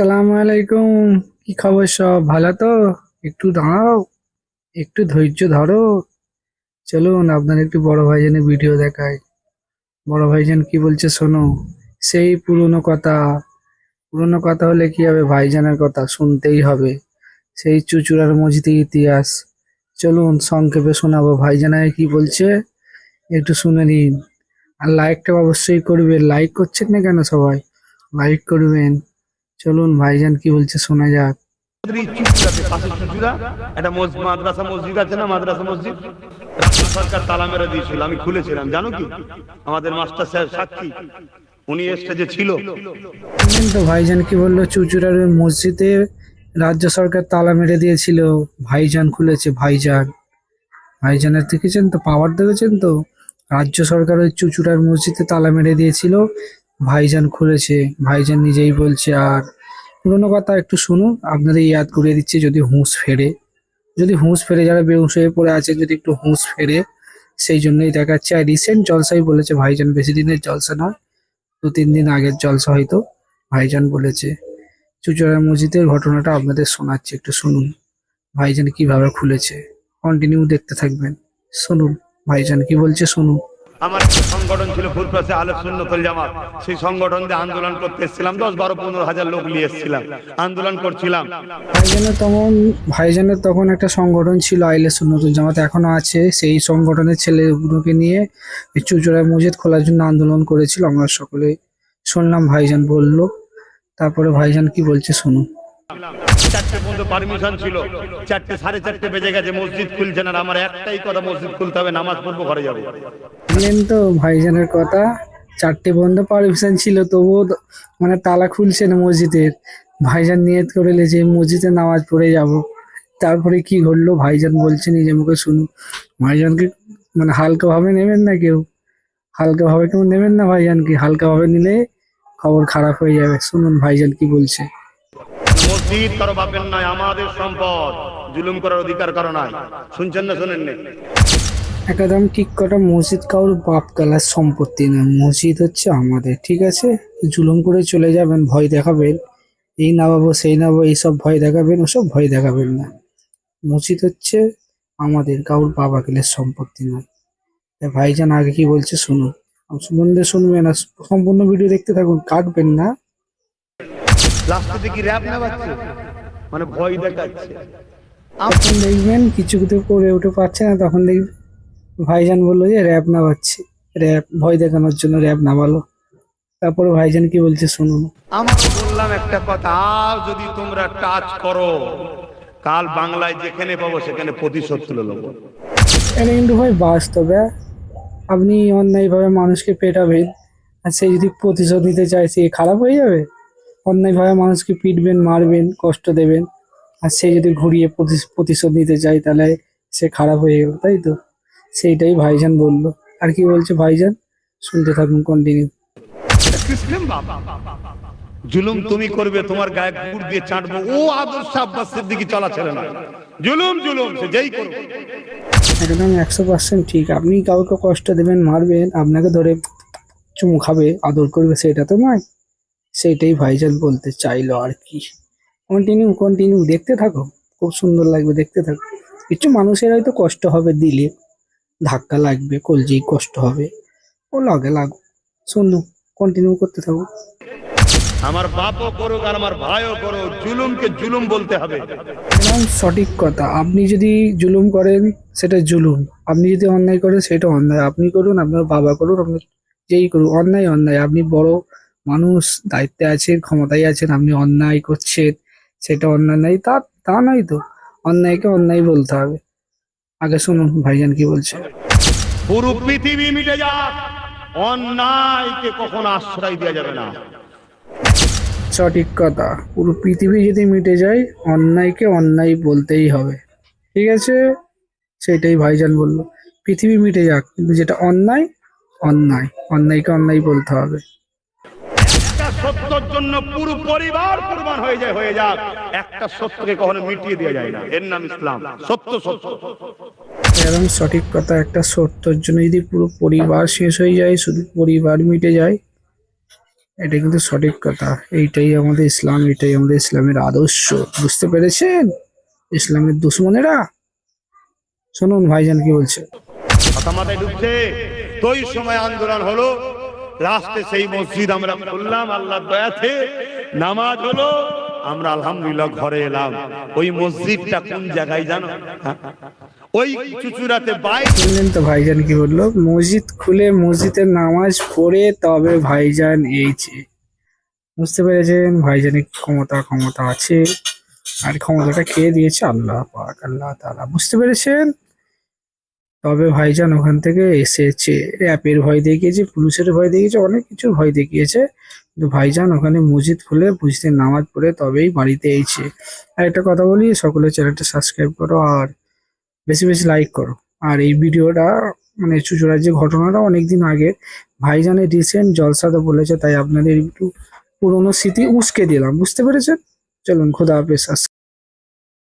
আসসালামু আলাইকুম। কি খবর সব? ভালো তো? একটু দাঁড়াও, একটু ধৈর্য ধরো। চলুন, আপনার একটু বড় ভাইজানের ভিডিও দেখাই। বড় ভাইজান কি বলছে শোনো, সেই পুরনো কথা। পুরনো কথা হলে কি হবে? ভাইজানের কথা শুনতেই হবে। সেই চুচুড়ার মসজিদের ইতিহাস। চলুন, সংক্ষেপে শোনাবো। ভাইজানায় কি বলছে? একটু শুনে নিন। আর লাইকটা অবশ্যই করবেন। লাইক করছেন না কেন সবাই? লাইক করবেন। চলুন ভাইজান কি বলছে শোনা যাক। একটা মাদ্রাসা মসজিদ আছে না মাদ্রাসা মসজিদ? রাজ্য সরকার তালা মেরে দিয়েছিল আমি খুলেছিলাম জানো কি? আমাদের মাস্টার সাহেব সাক্ষী উনি স্টেজে ছিল। তো ভাইজান কি বলল? চুচুড়ার ওই মসজিদে রাজ্য সরকার তালা মেরে দিয়েছিল ভাইজান খুলেছে ভাইজান। ভাইজানের দেখেছেন তো পাওয়ার দেখেছেন তো? রাজ্য সরকার ওই চুচুড়ার মসজিদে তালা মেরে দিয়েছিল ভাইজান খুলেছে ভাইজান নিজেই বলছে আর পুরোনো কথা একটু শুনুন। আপনাদের ইয়াদ করিয়ে দিচ্ছে, যদি হুঁশ ফেরে। যদি হুঁশ ফেরে, যারা বেহুশ হয়ে পড়ে আছে যদি একটু হুঁশ ফেরে, সেই জন্যই দেখাচ্ছে। আর রিসেন্ট জলসাই বলেছে, ভাইজান বেশি দিনের জলসা নয়, দু তিন দিন আগের জলসা হয়তো ভাইজান বলেছে। চুচুড়া মসজিদের ঘটনাটা আপনাদের শোনাচ্ছি, একটু শুনুন। ভাইজান কীভাবে খুলেছে? কন্টিনিউ দেখতে থাকবেন। শুনুন, ভাইজান কি বলছে শুনুন। আমার সংগঠন ছিল ফুরপাশে আলোক সুন্নতল জামাত। সেই সংগঠন দিয়ে আন্দোলন করতে এসেছিলাম। দশ বারো পনেরো হাজার লোক নিয়ে এসেছিলাম। আন্দোলন করছিলাম। ভাইজানের তখন ভাইজানের তখন একটা সংগঠন ছিল আইলে সুন্নতুল জামাত, এখনও আছে। সেই সংগঠনের ছেলেগুলোকে নিয়ে চুচুড়া মসজিদ খোলার জন্য আন্দোলন করেছিল। আমরা সকলে শুনলাম ভাইজান বলল। তারপরে ভাইজান কি বলছে শুনুন। চারটে পর্যন্ত পারমিশন ছিল। বন্ধ পারমিশন ছিল, তবুও মানে তালা খুলছে না মসজিদের। ভাইজান নিয়ত করে যে মসজিদে নামাজ পড়ে যাব, তারপরে কি ঘটলো? ভাইজান বলছে নিজে মুখে শুনুন। ভাইজানকে মানে হালকাভাবে নেবেন না কেউ? হালকাভাবে কেউ নেবেন না ভাইজানকে? হালকাভাবে নিলে খবর খারাপ হয়ে যাবে। শুনুন, ভাইজান কি বলছে। মসজিদ কারও বাপের নয়, আমাদের সম্পদ। জুলুম করার অধিকার কারও নাই। শুনছেন না, শোনেন না? একদম ঠিক কথা, মসজিদ কারোর বাপ কালার সম্পত্তি না মসজিদ হচ্ছে আমাদের, ঠিক আছে? জুলুম করে চলে যাবেন, ভয় দেখাবেন। এই না বাবু সেই না বাবু এইসব ভয় দেখাবেন, ওসব ভয় দেখাবেন না। মসজিদ হচ্ছে আমাদের কারোর বাবা কালের সম্পত্তি নয়। ভাইজান আগে কি বলছে, শুনুন। সম্বন্ধে শুনবেন আর সম্পূর্ণ ভিডিও দেখতে থাকুন কাটবেন না। লাস্টে কি র্যাপ না পাচ্ছে মানে ভয় দেখাচ্ছে। যখন দেখবেন কিছু কিছু করে উঠে পাচ্ছে না তখন দেখবেন ভাইজান বলল যে র্যাপ নামাচ্ছি র্যাপ ভয় দেখানোর জন্য র্যাপ নামালো। তারপরে ভাইজান কি বলছে শুনুন। আমার বললাম একটা কথা আর যদি তোমরা টাচ করো কাল বাংলায় যেখানে পাবো সেখানে প্রতিশোধ তুলে নেব। এটা কিন্তু ভাই বাস্তবে আপনি অন্যায়ভাবে মানুষকে পেটাবেন আর সে যদি প্রতিশোধ নিতে চায় সে খারাপ হয়ে যাবে? অন্যায়ভাবে মানুষকে পিটবেন মারবেন কষ্ট দেবেন। আর সে যদি ঘুরিয়ে প্রতি- প্রতিশোধ নিতে চায় তাহলে সে খারাপ হয়ে গেল তাই তো? সেইটাই ভাইজান বলল। আর কি বলছে ভাইজান? শুনতে থাকুন কন্টিনিউ জুলুম তুমি করবে তোমার গায়ে কুকুর দিয়ে চাটবো। ও আদর্শ আব্বাস সিদ্দিকি চলা ছেলে না জুলুম জুলুম সে যেই করো একদম একশো পার্সেন্ট ঠিক। আপনি কাউকে কষ্ট দেবেন মারবেন আপনাকে ধরে চুমু খাবে আদর করবে সেটা তো নয়। সেইটাই ভাইজান বলতে চাইলো আর কি। কন্টিনিউ কন্টিনিউ দেখতে থাকো খুব সুন্দর লাগবে দেখতে থাকো। কিছু মানুষের হয়তো কষ্ট হবে দিলে ধাক্কা লাগবে কলজি কষ্ট হবে ও লাগে লাগো শুনো কন্টিনিউ করতে থাকো। আমার বাপও করুক আর আমার ভাইও করুক জুলুমকে জুলুম বলতে হবে। একদম সঠিক কথা। আপনি যদি জুলুম করেন সেটা জুলুম। আপনি যদি অন্যায় করেন সেটা অন্যায়। আপনি করুন আপনার বাবা করুন আপনার যেই করুন অন্যায় অন্যায়। আপনি বড় মানুষ দায়িত্বে আছেন ক্ষমতায় আছেন আপনি অন্যায় করছেন সেটা অন্যায় নাই তা তা নয় তো। অন্যায়কে অন্যায় বলতে হবে। আগে শুনুন ভাইজান কি বলছে? পুরো পৃথিবী মিটে যাক। অন্যায়কে কখনো আশ্রয় দেওয়া যাবে না। সঠিক কথা। পুরো পৃথিবী যদি মিটে যায় অন্যায়কে অন্যায় বলতেই হবে। ঠিক আছে? সেটাই ভাইজান বলল। পৃথিবী মিটে যাক কিন্তু যেটা অন্যায় অন্যায়। অন্যায়কে অন্যায় বলতে হবে। সত্যর জন্য পুরো পরিবার কুরবান হয়ে যায় হয়ে যাক। একটা সত্যকে কখনো মিটিয়ে দেওয়া যায় না। এর নাম ইসলাম। সত্য সত্য। একদম সঠিক কথা একটা সত্যর জন্য যদি পুরো পরিবার শেষ হয়ে যায় শুধু পরিবার মিটে যায় এটা কিন্তু সঠিক কথা। এইটাই আমাদের ইসলাম এটাই আমাদের ইসলামের আদর্শ। বুঝতে পেরেছেন? ইসলামের দুশ্মনেরা? শুনুন ভাইজান কি বলছে। মাথায় ঢুকছে। তো সময় আন্দোলন হলো। লাস্টে সেই মসজিদ আমরা খুললাম আল্লাহ দয়াতে। নামাজ হলো, আমরা আলহামদুলিল্লাহ ঘরে এলাম। ওই মসজিদটা কোন জায়গায় জানো? ওই চুচুরাতে বাইরে শুনলেন তো ভাইজান কি বলল? মসজিদ খুলে মসজিদের নামাজ পড়ে তবে ভাইজান এইছে বুঝতে পেরেছেন? ভাইজানের ক্ষমতা ক্ষমতা আছে। আর ক্ষমতাটা কে দিয়েছে? আল্লাহ পাক, আল্লাহ তাআলা। বুঝতে পেরেছেন? তবে ভাইজান ওখান থেকে এসেছে। অ্যাপের ভয় দেখিয়েছে, পুলিশের ভয় দেখিয়েছে, অনেক কিছুর ভয় দেখিয়েছে। কিন্তু ভাইজান ওখানে মসজিদ খুলে মসজিদের নামাজ পড়ে তবেই বাড়িতে এইছে আর একটা কথা বলি সকলে চ্যানেলটা সাবস্ক্রাইব করো আর বেশি বেশি লাইক করো। আর এই ভিডিওটা মানে চুচুড়ার যে ঘটনাটা অনেকদিন আগে ভাইজানের রিসেন্ট জলসাতে বলেছে, তাই আপনাদের একটু পুরোনো স্মৃতি উস্কে দিলাম। বুঝতে পেরেছেন? চলুন, খোদা হাফেজ